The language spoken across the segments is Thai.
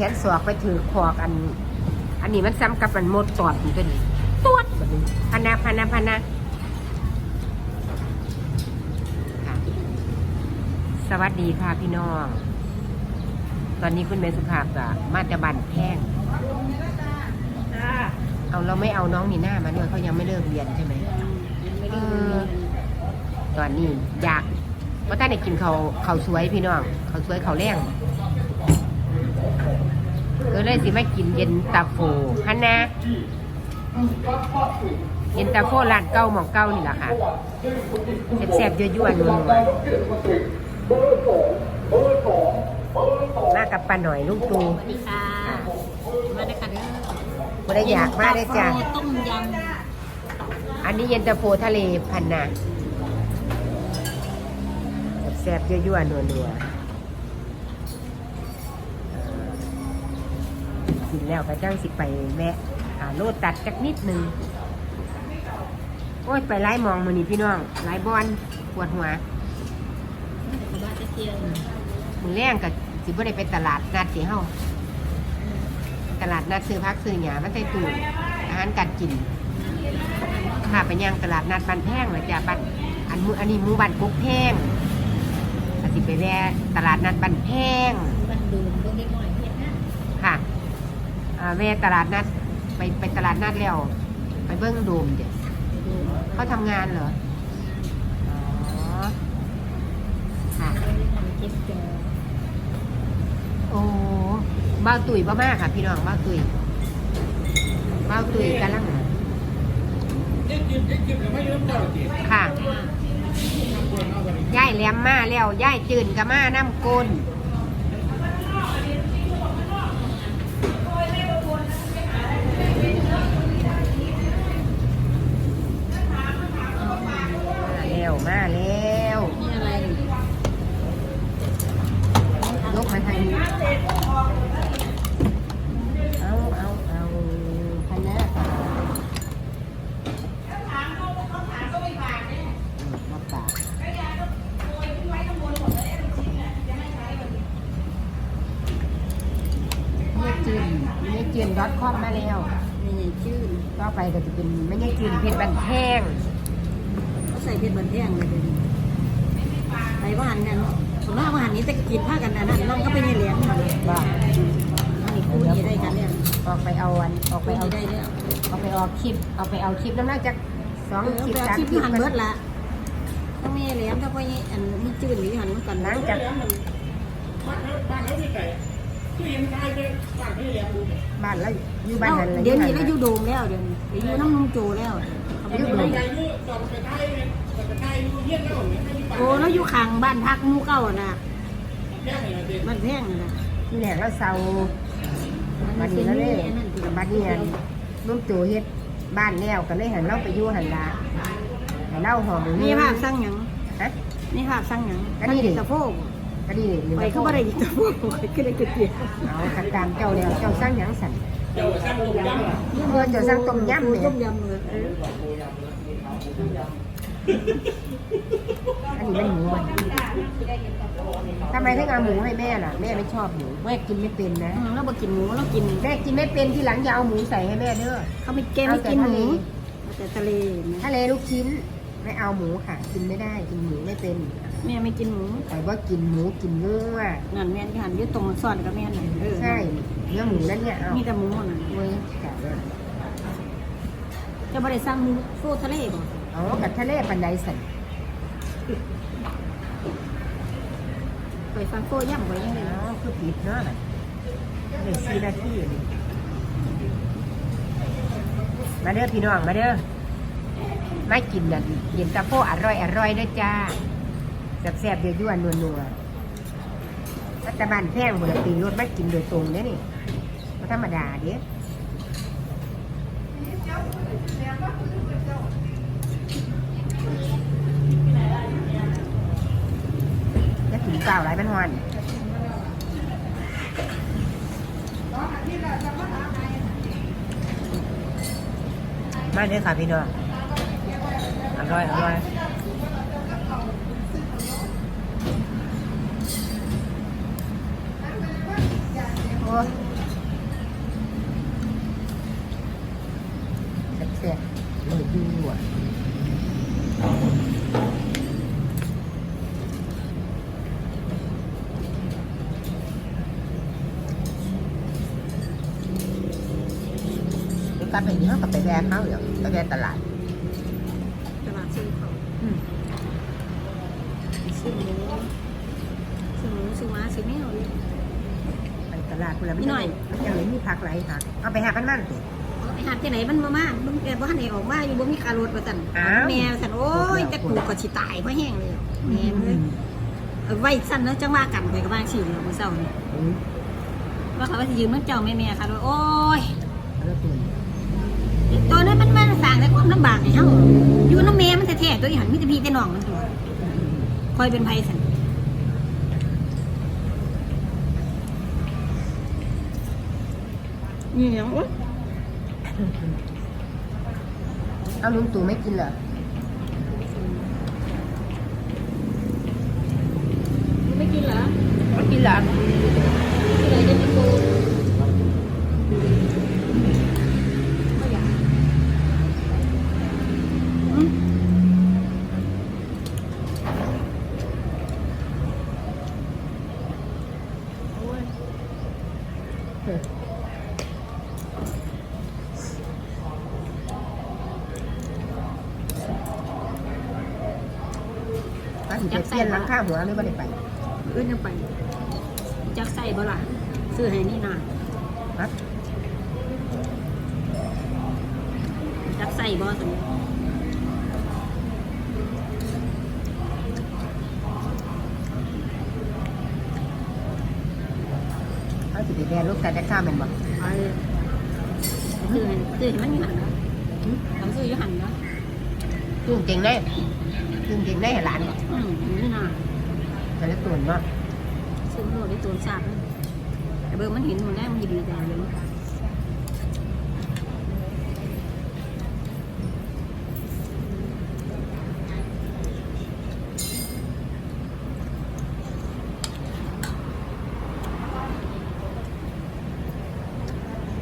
แขนศอกไปถือคอกอัน อันนี้มันซ้ำกับมันหมดตอดอยู่ตัวนี้ตัวดแบบนี้พะนาพะนาพะนาค่ะสวัสดีค่ะพี่น้อง ตอนนี้คุณเมสุภาพกับมาจะบันแพงเอาเราไม่เอาน้องนีน่ามาด้วยเขายังไม่เลิกเรียนใช่ไหมไม่ได้เออตอนนี้อยากว่าถ้าได้กินเขาวเขาวสวยพี่น้องเขาวสวยเขาวแรง ก็เลยสิมากินเย็นตาโฟฮันนะเย็นตาโฟร้านเก้าหมองเก้านี่แหละค่ะแซ่บๆยั่วๆนัวๆมากับป้าหน่อยลุงตูสวัสดีค่ะ มาได้ค่ะเด้อบ่ได้อยากมาได้อจ้ะต้มยอันนี้เย็นตาโฟทะเลพันนาแซ่บๆยั่วๆนัวๆ กินแล้วก็จ้างสิไปแวะหาโลตัดจักนิดหนึ่งโอ้ยไปไล่มองมือนี่พี่น้องไล่บอลปวดหัวำบ้านตะเกียงมือแรงกับสิบ่ได้ไปตลาดนัดสิเฮาตลาดนัดซื้อพักซื้อหยามันใส่ตู้อาหารการกินถ้าไปย่างตลาดนัดบันแพงเลยจ้ะบันอันมืออันนี้หมูบันกุ๊กแพงก็สิไปแวะตลาดนัดบันแพงบ้านดูนเบิ่งได้หน่อยเฮ็ดนะค่ะอ่า แวะตลาดนัดไปไปตลาดนัดแล้ว ไปเบิ้งโดมเดี๋ยวดูเขาทำงานเหรออ๋อค่ะโอ้บ้าตุ๋ยบ้ามากค่ะ พี่น้องบ้าตุ๋ยบ้าตุ๋ยกำลังค่ะย่ายแหลมมาแล้วย่ายจืนกับมาน้ำกลนมาแล้ว มาแล้วนี่อะไรยกมาทางนี้เอาเอาเอาพันหน้าค่ะมาปากไม่จืนไม่จืนดอทคอมมาแล้ว นี่ชื่อต่อไปก็จะเป็นไม่ใช่จืนเพชรบันแพง ใส่เพชรบันแท่งเลยเดี๋ยวนี้ไปบ้านกันส่วนมากบ้านนี้แต่กินผ้ากันนะนั่นนั่นก็ไปในเหรียญมาเลยบ้านี่คู่นี้ได้กันเนี่ยออกไปเอาวันออกไปคู่เอานี้ได้เนี่ยเอาไปออกคลิปเอาไปเอาคลิปน้ำหนักจากสองเออคลิปไปสามชิปคลิปหันมันเบิดละถ้าไม่เหรียญถ้าไปอันนี้จืดหรือหันมันกันหลังจาก บ้านแล้วอยู่บ้านนั้นลเดี๋ยวนี้เราอยู่โดมแล้วเดี๋ยวนี้เดี๋ยวอยู่น้ำนุ่งโจแล้วเขาไปอยู่โดมโอ้แล้วอยู่ข้างบ้านพักหมู่เก่าน่ะบ้านแพงน่ะที่แหลกแล้วเซาบ้านนี้แล้วเลยบ้านนี้อันนุ่มตัวเฮ็ดบ้านแล้วก็เลยหันเราไปอยู่หันลาให้เล่าหอมนี่ภาพสร้างหยังฮะนี่ภาพสร้างหยังก็นี่ดิตะโพกก็ ดีนี่ไปเขาบ่ได้ยินตะโพกไปขึ้นได้ก๋วยเตี๋ยวเอาขัดตามเจ้าแล้วเจ้าสร้างหยังสั่นเออเจ้าสร้างต้มยำเนี่ยต้มยำเลยเอออันนี้มันหมูมันทำไมถึงเอาหมูให้แม่ล่ะ แม่ไม่ชอบหมูแม่กินไม่เป็นนะอืมเราบ่กินหมูเรากินแม่กินไม่เป็นทีหลังอย่าเอาหมูใส่ให้แม่เด้อเขาไม่แกไม่กินหมูเอาแต่ทะเลนะทะเลลูกชิ้นไม่เอาหมูค่ะ กินไม่ได้กินหมูไม่เป็น แม่ไม่กินหมูแต่ว่ากินหมูกินเนื้อนั่นแม่นที่หันอยืดตรงซ่อนกับแม่นน่ะเออใช่เนื้อหมูนั่นเนี่ยเอามีแต่หมูน่ะเว้ยจับเลยจะบ่ได้สร้างหมูโฟทะเลบ่เอากับทะเลปันไดสันไปฟังโฟย่ำไว้ยังไงเอาคือปิดเนาะเดี๋ยวสี่นาทีนี่มาเด้อพี่น้องมาเด้อมากินนั่นเย็นตาโฟอร่อยอร่อยเด้อจ้า แซ่บๆเดือดยั่วนัวนัวๆรัฐบาลแพงบนตีรถมากินโดยตรงเนี่ยนี่ไม่ธรรมดาเด้จะกินเปล่าไรมันหอนมาเด้อค่ะพี่น้องอร่อยอร่อย quá sạch sẽ. Mời vui quá cắt hình hết cà phê ra khá rồi cà phê tại lại ตลาดซื้อของซื้อหมูซื้อหมูซื้อม้าซื้อแมวเนี่ย ลาดคุณละนิดหน่อยมันยังไม่มีผักไรผักเอาไปหากันมั่นสิเอาไปหาที่ไหนมันมามามึงแกบ่ทันได้ออกมาอยู่บ่มีคารถว่าซั่นแม่ว่าซั่นโอ้ยแต่กูก็สิตายเพราะแห้งเลยแม่เอ้ยไว้ซั่นเนาะจังว่ากันไปก็ว่าสิเนาะมื้อเช้านี่อืมว่าเขาว่าสิยืมน้ำเจ้าแม่แม่ค่ะโอ้ยตัวนั้นมันมันสร้างแต่ความลำบากให้เฮาอยู่น้ำแม่มันแท้ๆตัวอีหันมีแต่พี่แต่น้องมันตัวคอยเป็นไผซั่น นี่ยังโอ๊ยเอาลุงตู่ไม่กินเหรอ ไม่กินเหรอ ไม่กินเหรอ กินเลยจะกินปูไม่อยากอืม ถ้า สิไปเปลี่ยนหลังข้าหัวหรือไม่ได้ไปเอื้อนยังไปจักใส่บ่ล่ะซื้อให้นี่นาครับจักใส่บ่สมถ้าสิไปแบนลูกแต่จะข้ามเป็นบ่ไปซื้อให้ซื้อให้มันยู่หันนะทำซื้ออยู่หันนะ ซึ่งเก่งได้ซึ่งเก่งได้ให้หลานอืมนี่นาแต่ละตุนเนาะซื้อโลดได้ตัวทราบนะแต่เบอร์มันเห็นมันได้มันดีใจเลย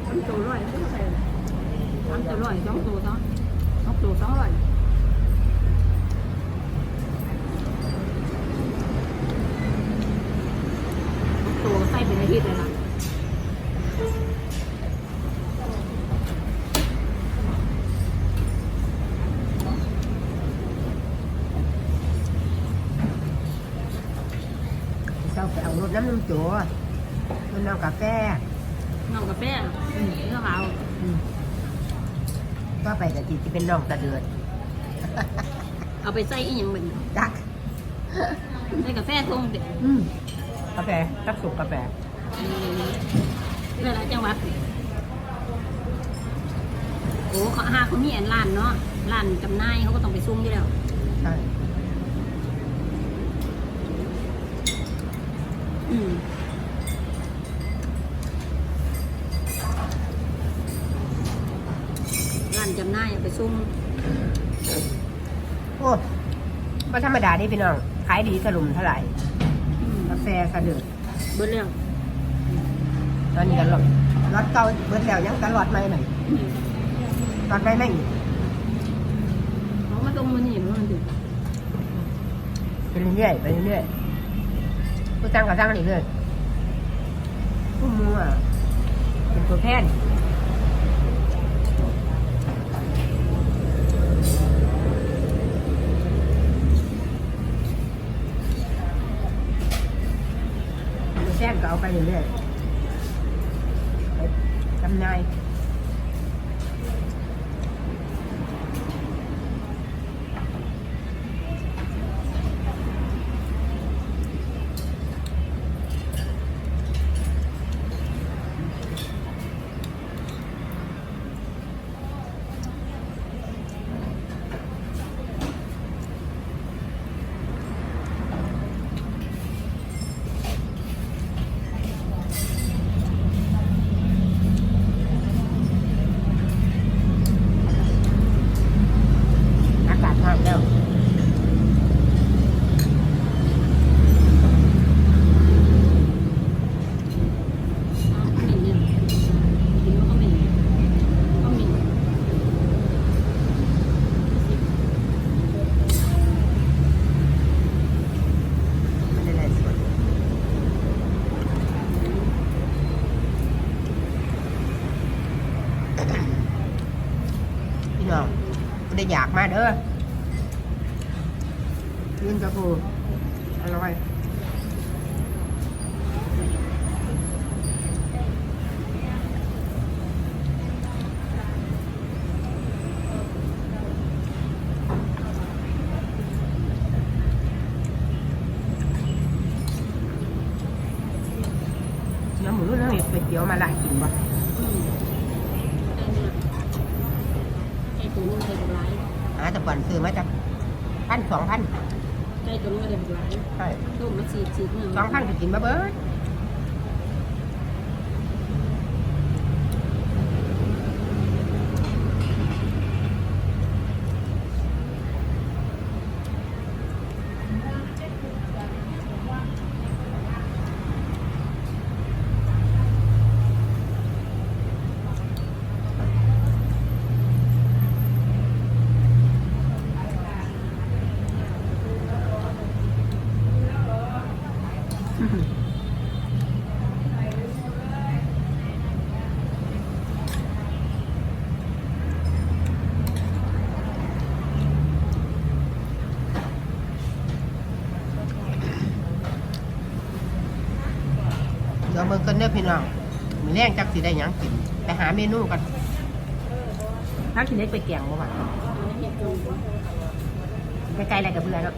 ทำตัวร้อยไม่ต้องใส่ทำตัวร้อยสองตัวสองสองตัวสองร้อยสองตัวใส่ เป็นอาทิตย์เลยล่ะเช้าไปเอารถน้ำลุงตู่รถน้ำกาแฟน้องกาแฟอืมเนื้อขาวอืมก็ไปแต่จีจะเป็นน้องตะเดือดเอาไปใส่อีหยังเป็นจัก ใส่กาแฟทงเด็ด อืม กาแฟจักสุกกาแฟเวลาจังหวัดโอ้เขาหาเขามีอันร้านเนาะร้านจำหน่ายเขาก็ต้องไปซุ่มอยู่แล้วใช่อืมร้านจำหน่ายเอาไปซุ่มโอ้ก็ธรรมดาเดิพี่น้องขายดีถล่มเท่าไหร่อืมกาแฟสะเดือดเบิดแล้วตอนนี้กันหลดรถเก่าเบิดแล้วยังตลอดไหมหน่อยอืมรถไหมไม่อีกเขามาตรงมันนี่มันถึงไปเรื่อยๆไปเรื่อยๆผู้จ้างก็จ้างเรื่อยๆผู้มัวเป็นตัวแทน แซ่บก็เอาไปเรื่อยๆไปจำนาย ด้อยืนกระปูอร่อยน้ำหมูนั่นห็ดเป็ดเดียวมาลายกินบ่าแต่ก่อนซื้อมาจากพันสองพันไก่ตัวนึงไก่ตัวร้ายใช่ต้มมาสีสีเนื้อสองพันก็กินมาเบิด เดี๋ยวเบิ่งกันเด้อพี่น้องมีแรงจักสิได้หยังกินไปหาเมนูกันถ้ากินเล็กไปแกงบ่ว่าไปไกลอะไรกับเบื่อเนาะ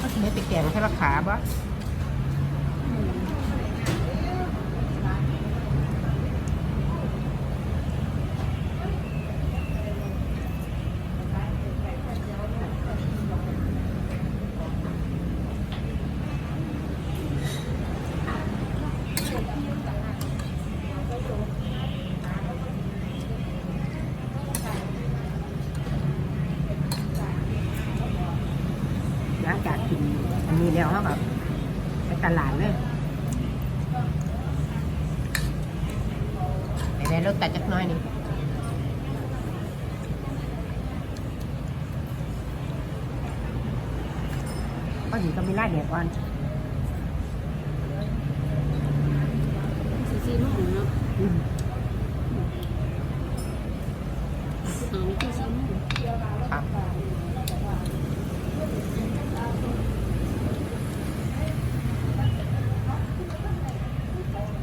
ถ้ากินเล็กไปแกงแค่ราคาบ่ หลังจากกินอันนี้แล้วเขาแบบไปตลาดเลยไปได้รถตัดจักหน้อยหนี่ง ก็อยู่ก็มีร้านเนี่ยก่อนสีสีนุ่มเนาะอืมอ่านี่คือสีนุ่มครับ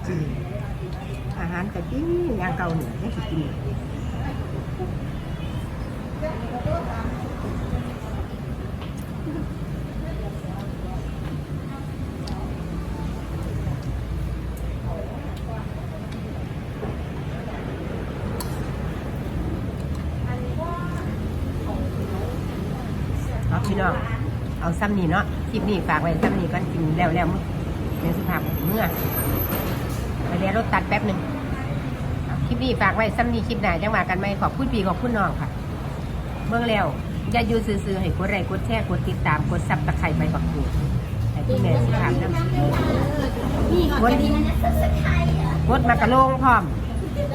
อืมอาหารกะทิอย่างเก่าเนี่ยไม่สิกิน พี่น้อง เอาซ้ำนี่เนาะคลิปนี้ฝากไว้ซ้ำนี่ก่อนกินแล้วแล้วเดี๋ยวสุภาพเมื่อไปเรียนรถตัดแป๊บหนึ่งเอาคลิปนี้ฝากไว้ซ้ำนี่คลิปหน้าจังหวะกันไหมขอบคุณพี่ขอบคุณน้องค่ะ เมื่อแล้วอย่าอยู่ซื่อๆให้กดไลค์กดแชร์กดติดตามกดซับตะไคร้ไปบักกูให้พี่แม่สุภาพนำนี่ก่อนดีนะกดมากระโลงพร้อม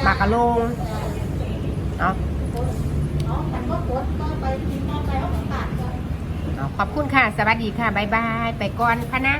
มากระโลงเอา เอาขอบคุณค่ะ สวัสดีค่ะบายบาย ไปก่อนพะนะ